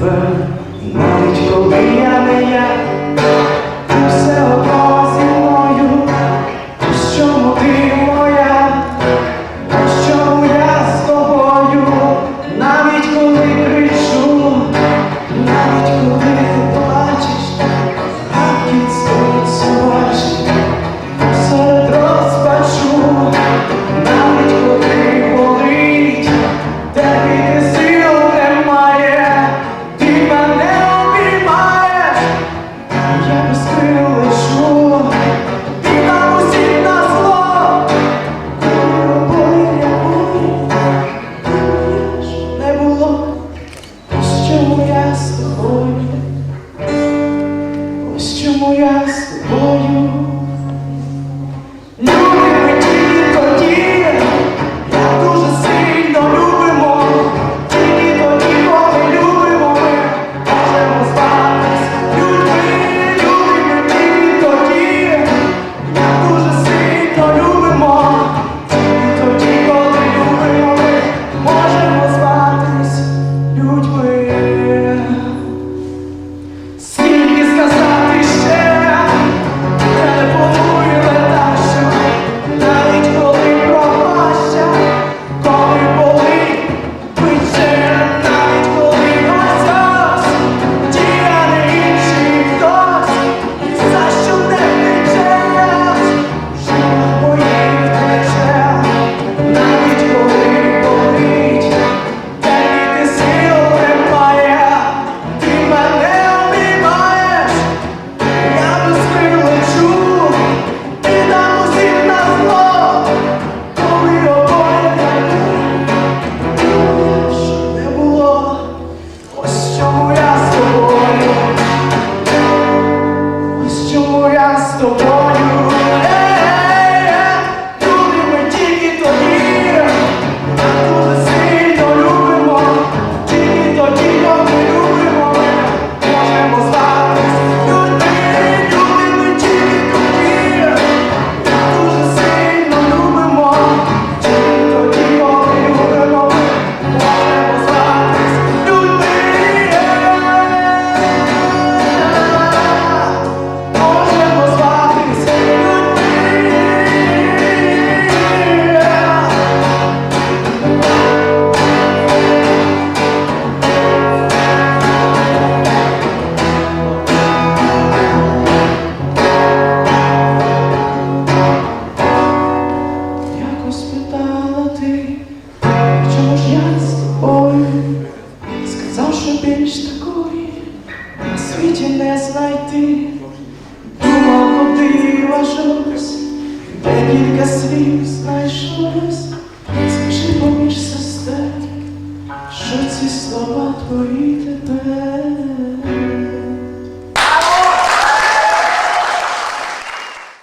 But now it's ma nic, co wyjadę ja so tall. кілька слів знайшлось, скажи поміж сестер, що ці слова твої тепер.